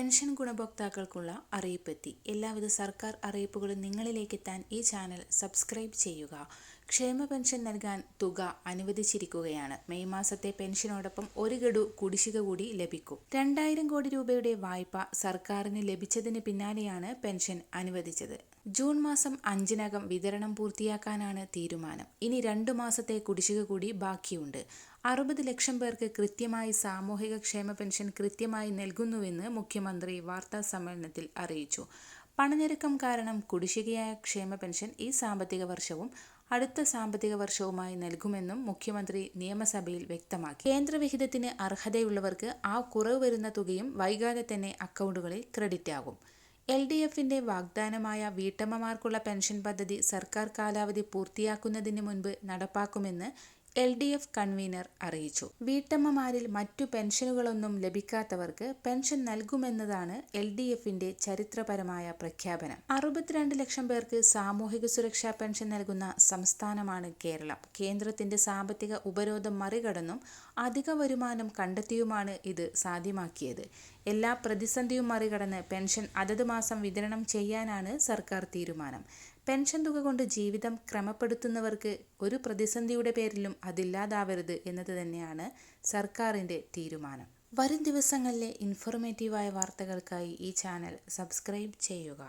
Pension ഗുണഭോക്താക്കൾക്കുള്ള അറിയിപ്പെത്തി. എല്ലാവിധ സർക്കാർ അറിയിപ്പുകളും നിങ്ങളിലേക്കെത്താൻ ഈ ചാനൽ സബ്സ്ക്രൈബ് ചെയ്യുക. ക്ഷേമ പെൻഷൻ നൽകാൻ തുക അനുവദിച്ചിരിക്കുകയാണ്. മെയ് മാസത്തെ പെൻഷനോടൊപ്പം ഒരു ഗഡു കുടിശ്ശിക കൂടി ലഭിക്കും. രണ്ടായിരം കോടി രൂപയുടെ വായ്പ സർക്കാരിന് ലഭിച്ചതിന് പിന്നാലെയാണ് പെൻഷൻ അനുവദിച്ചത്. ജൂൺ മാസം അഞ്ചിനകം വിതരണം പൂർത്തിയാക്കാനാണ് തീരുമാനം. ഇനി രണ്ടു മാസത്തെ കുടിശ്ശിക കൂടി ബാക്കിയുണ്ട്. അറുപത് ലക്ഷം പേർക്ക് കൃത്യമായി സാമൂഹിക ക്ഷേമ പെൻഷൻ കൃത്യമായി നൽകുന്നുവെന്ന് മുഖ്യമന്ത്രി വാർത്താ സമ്മേളനത്തിൽ അറിയിച്ചു. പണഞ്ഞെരുക്കം കാരണം കുടിശ്ശികയായ ക്ഷേമ പെൻഷൻ ഈ സാമ്പത്തിക വർഷവും അടുത്ത സാമ്പത്തിക വർഷവുമായി നൽകുമെന്നും മുഖ്യമന്ത്രി നിയമസഭയിൽ വ്യക്തമാക്കി. കേന്ദ്രവിഹിതത്തിന് അർഹതയുള്ളവർക്ക് ആ കുറവ് വരുന്ന തുകയും വൈകാതെ തന്നെ അക്കൗണ്ടുകളിൽ ക്രെഡിറ്റ് ആകും. എൽ ഡി എഫിന്റെ വാഗ്ദാനമായ വീട്ടമ്മമാർക്കുള്ള പെൻഷൻ പദ്ധതി സർക്കാർ കാലാവധി പൂർത്തിയാക്കുന്നതിന് മുൻപ് നടപ്പാക്കുമെന്ന് എൽ ഡി എഫ് കൺവീനർ അറിയിച്ചു. വീട്ടമ്മമാരിൽ മറ്റു പെൻഷനുകളൊന്നും ലഭിക്കാത്തവർക്ക് പെൻഷൻ നൽകുമെന്നതാണ് എൽ ഡി എഫിന്റെ ചരിത്രപരമായ പ്രഖ്യാപനം. അറുപത്തിരണ്ട് ലക്ഷം പേർക്ക് സാമൂഹിക സുരക്ഷാ പെൻഷൻ നൽകുന്ന സംസ്ഥാനമാണ് കേരളം. കേന്ദ്രത്തിന്റെ സാമ്പത്തിക ഉപരോധം മറികടന്നും അധിക വരുമാനം കണ്ടെത്തിയുമാണ് ഇത് സാധ്യമാക്കിയത്. എല്ലാ പ്രതിസന്ധിയും മറികടന്ന് പെൻഷൻ അതത് മാസം വിതരണം ചെയ്യാനാണ് സർക്കാർ തീരുമാനം. പെൻഷൻ തുക കൊണ്ട് ജീവിതം ക്രമപ്പെടുത്തുന്നവർക്ക് ഒരു പ്രതിസന്ധിയുടെ പേരിലും അതില്ലാതാവരുത് എന്നത് തന്നെയാണ് സർക്കാരിന്റെ തീരുമാനം. വരും ദിവസങ്ങളിലെ ഇൻഫോർമേറ്റീവായ വാർത്തകൾക്കായി ഈ ചാനൽ സബ്സ്ക്രൈബ് ചെയ്യുക.